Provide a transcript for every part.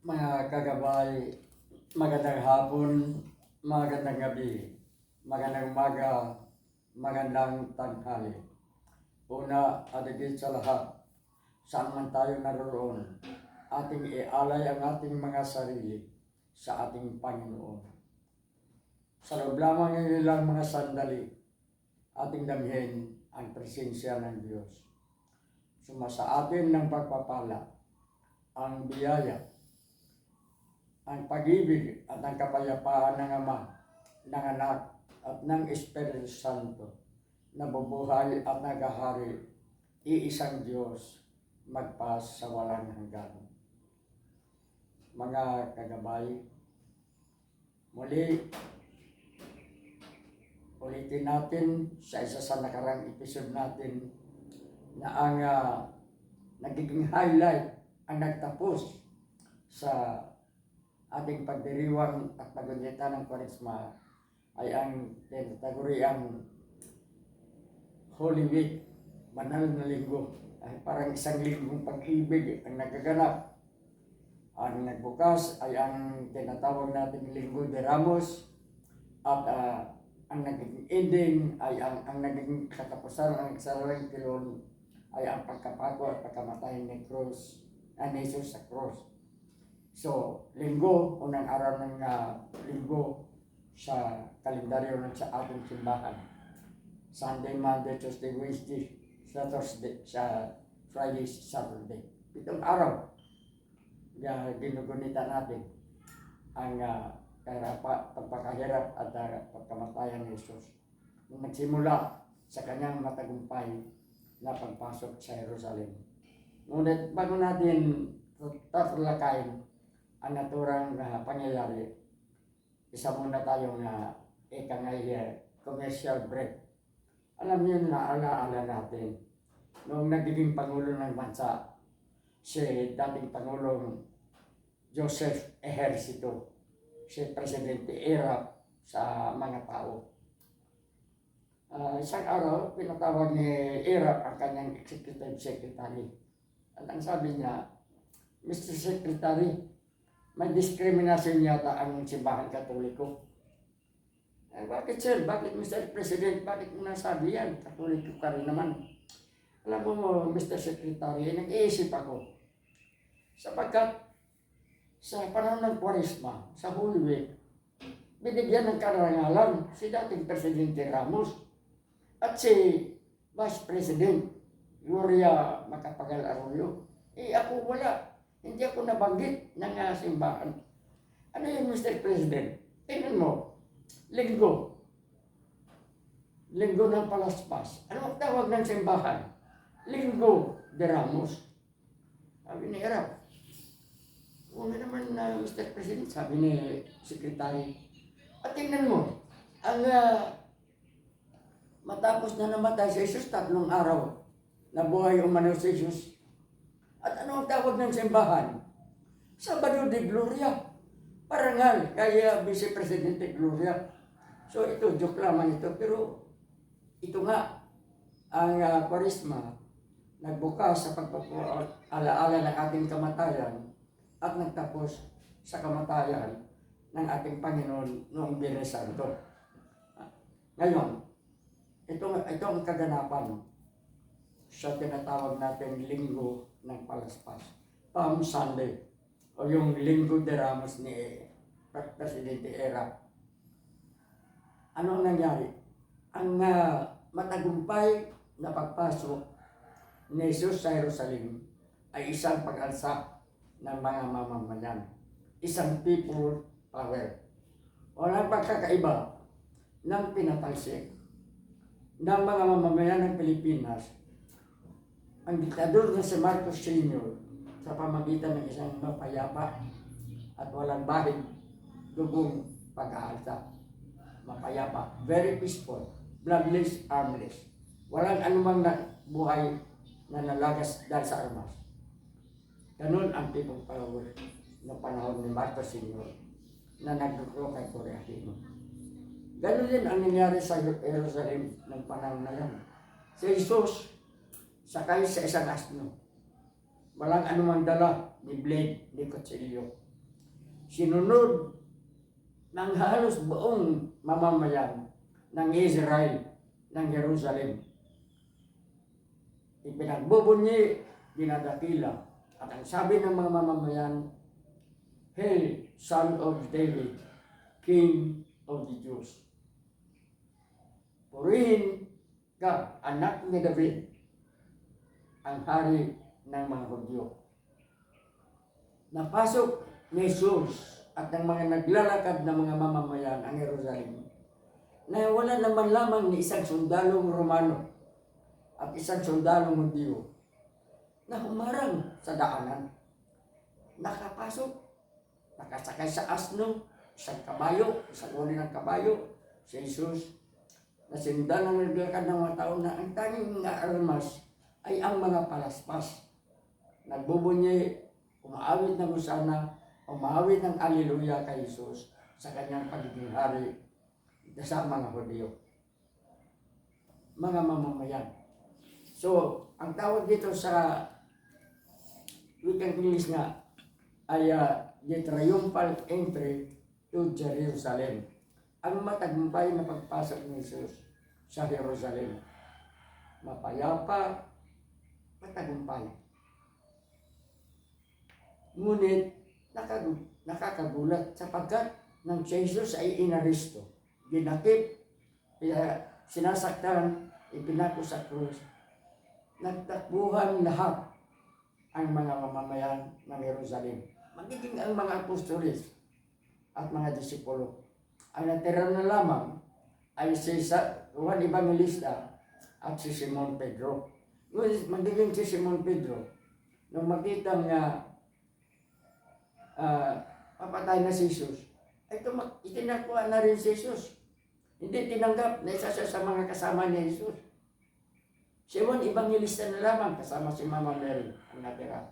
Mga kagabay, magandang hapon, magandang gabi, magandang umaga, magandang tanghali. Una at higit sa lahat, saan man tayo naroon, ating ialay ang ating mga sarili sa ating Panginoon. Sa loob lamang ng ilang mga sandali, ating damhin ang presensya ng Diyos. Sumasa atin ng pagpapala, ang biyaya, ang pag-ibig at ang kapayapaan ng Ama, ng Anak at ng Espiritu Santo na bubuhay at nagahari, iisang Diyos, magpas sa walang hanggan. Mga kagabay, muli, ulitin natin sa isa sa nakarang episode natin na ang ah, nagiging highlight ang nagtapos sa ating pagdiriwang at pagunita ng Kwaresma ay ang tinataguriang Holy Week, banal na linggo. Ay parang isang linggong pag-ibig ang nagaganap. Ang nagbukas ay ang tinatawag nating Linggo de Ramos at ah, ang naging ending ay ang, ang naging katapusan ng saraling kilon ay ang pagkapako at pagkamatay ni Cruz, ah, ni Jesus sa cross. So, linggo, unang araw ng ah, linggo sa kalendaryo ng sa ating simbahan. Sunday, Monday, Tuesday, Wednesday, sa Thursday, sa Friday, Saturday. Itong araw, na ginugunita natin ang uh, kahirapa, pagpakahirap at uh, pagkamatayan ni Jesus. Nagsimula sa kanyang matagumpay na pagpasok sa Jerusalem. Ngunit bago natin tatalakayin ang naturang uh, pangyayari, isa muna tayong uh, ikangay uh, commercial break. Alam niyo na alaala natin, noong nagiging Pangulo ng Bansa, si dating Pangulong Joseph Ejercito, si Presidente Irap sa mga tao. Ah, isang araw, pinatawag ni Irap ang kanyang executive secretary. At ang sabi niya, Mr. Secretary, may discrimination yata ang simbahan katoliko. Eh, bakit sir? Bakit Mr. President? Bakit mo nasabi yan? Katoliko ka rin naman. Alam mo, Mr. Secretary, nag-iisip ako. Sapagkat sa panahon ng Kwaresma, sa Holy Week, binigyan ng karangalan si dating Presidente Ramos at si Vice President Gloria Macapagal Arroyo. Eh ako wala. Hindi ako nabanggit ng uh, simbahan. Ano yun, Mr. President? Tingnan mo, linggo. Linggo ng palaspas. Ano ang tawag ng simbahan? Linggo de Ramos. Sabi ni Erap, una naman na Mr. President, sabi ni Secretary. At tingnan mo, ang ah, matapos na namatay si Jesus, tatlong araw, nabuhay umano si Jesus. At ano ang tawag ng simbahan? Sabado de Gloria. Parangal kay ah, Vice Presidente Gloria. So ito, joke lamang ito. Pero ito nga, ang uh, Kwaresma, nagbukas sa pagpapalaala ng ating kamatayan at nagtapos sa kamatayan ng ating Panginoon noong Biyernes Santo. Ngayon, ito, ito ang kaganapan sa tinatawag natin linggo ng palaspas. Palm Sunday o yung linggo de Ramos ni Presidente Era. Ano ang nangyari? Ang uh, matagumpay na pagpasok ni Jesus sa Jerusalem ay isang pag-alsa ng mga mamamayan. Isang people power. Walang pagkakaiba ng pinatalsik ng mga mamamayan ng Pilipinas ang diktador na si Marcos Sr. sa pamagitan ng isang mapayapa at walang bahid dugong pag-aalsa. Mapayapa, very peaceful, bloodless, armless. Walang anumang na buhay na nalagas dahil sa armas. Ganun ang people power ng panahon ni Marcos Sr. na nagduklo kay Korea Aquino. Ganun din ang nangyari sa Jerusalem ng panahon na yan. Si Jesus, sakay sa isang asno. Walang anumang dala, ni blade, ni kutsilyo. sinunod ng halos buong mamamayan ng Israel, ng Jerusalem. Ipinagbubunyi, dinadakila. At ang sabi ng mga mamamayan, Hail, Son of David, King of the Jews. Purihin ka, anak ni David, ang hari ng mga Hudyo. Napasok ni Jesus at ng mga naglalakad na mga mamamayan ang Jerusalem na wala naman lamang ni isang sundalong Romano at isang sundalong Hudyo na humarang sa daanan. Nakapasok, nakasakay sa asno, isang kabayo, isang uri ng kabayo, si Jesus, na sinundan ng naglakad ng mga tao na ang tanging nga armas ay ang mga palaspas. Nagbubunyi, umaawit ng usana, umaawit ng aliluya kay Jesus sa kanyang pagiging hari sa mga Hudyo. Mga mamamayan. So, ang tawag dito sa wikang English nga ay uh, the triumphal entry to Jerusalem. Ang matagumpay na pagpasok ni Jesus sa Jerusalem. Mapayapa, matagumpay. Ngunit nakag- nakakagulat sapagkat nang Jesus ay inaristo, ginakip, sinasaktan, ipinako sa krus, nagtakbuhan lahat ang mga mamamayan ng Jerusalem. Magiging ang mga apostolis at mga disipulo. Ang natira na lamang ay si Juan Evangelista at si Simon Pedro. Ngunit magiging si Simon Pedro, nung makita nga ah, papatay na si Jesus, ay tumak- itinakuha na rin si Jesus. Hindi tinanggap na isa siya sa mga kasama ni Jesus. Si Juan Evangelista na lamang kasama si Mama Mary ang natira.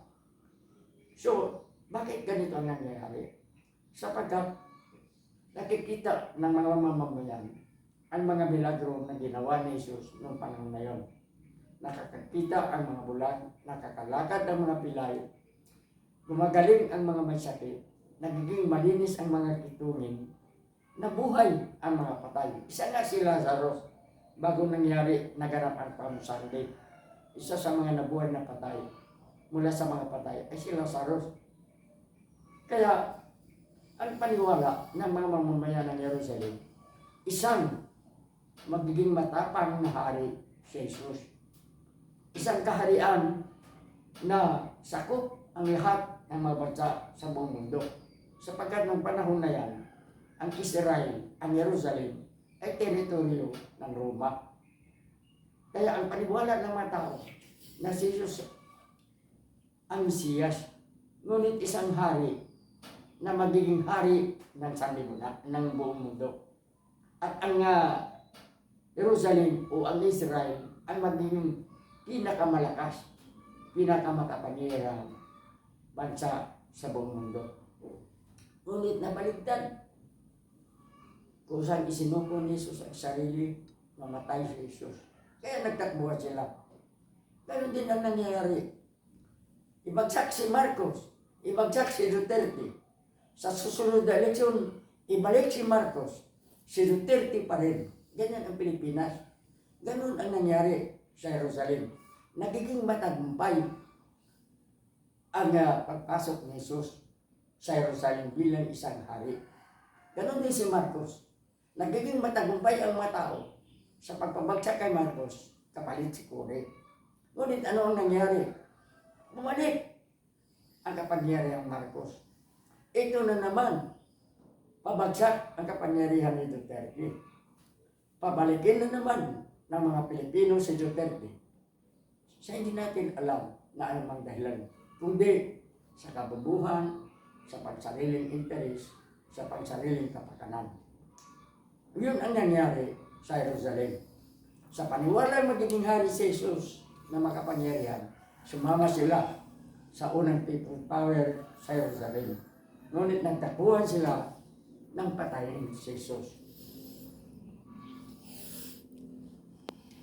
So, bakit ganito ang nangyayari? Sapagkat nakikita ng mga mamamayan ang mga milagro na ginawa ni Jesus noong panahon na yon. Nakakakita ang mga bulag, nakakalakad ang mga pilay, gumagaling ang mga may sakit, nagiging malinis ang mga kitungin, nabuhay ang mga patay. Isa nga si Lazarus, bago nangyari naganap ang Palm Sunday. Isa sa mga nabuhay na patay mula sa mga patay ay si Lazarus. Kaya, ang paniwala ng mga mamamayan ng Jerusalem, isang magiging matapang na hari si Jesus. Isang kaharian na sakop ang lahat ng mga bansa sa buong mundo. Sapagkat nung panahon na yan, ang Israel, ang Jerusalem, ay teritoryo ng Roma. Kaya ang paniwala ng mga tao na si Jesus ang Mesiyas, ngunit isang hari na magiging hari ng sanlibutan, ng buong mundo. At ang uh, Jerusalem o ang Israel ang magiging pinakamalakas, pinakamakapangyarihang bansa sa buong mundo. Ngunit nabaligtad kung saan isinuko ni Jesus ang sarili, mamatay si Jesus. Kaya nagtakbuhan sila. Pero din ang nangyayari. Ibagsak si Marcos, ibagsak si Duterte. Sa susunod na eleksyon, ibalik si Marcos, si Duterte pa rin. Ganyan ang Pilipinas. Ganun ang nangyari sa Jerusalem. Nagiging matagumpay ang uh, pagpasok ni Jesus sa Jerusalem bilang isang hari. Ganon din si Marcos. Nagiging matagumpay ang mga tao sa pagpabagsak kay Marcos, kapalit si Kore. Ngunit ano ang nangyari? Bumalik ang kapangyarihan Marcos. Ito na naman, pabagsak ang kapangyarihan ni Duterte. Pabalikin na naman ng mga Pilipino si Duterte. Sa hindi natin alam na anumang dahilan, kundi sa kabubuhan, sa pansariling interes, sa pansariling kapakanan. Yun ang nangyari sa Jerusalem. Sa paniwala magiging hari si Jesus na makapangyarihan, sumama sila sa unang people power sa Jerusalem. Ngunit nagtakuhan sila ng patayin si Jesus.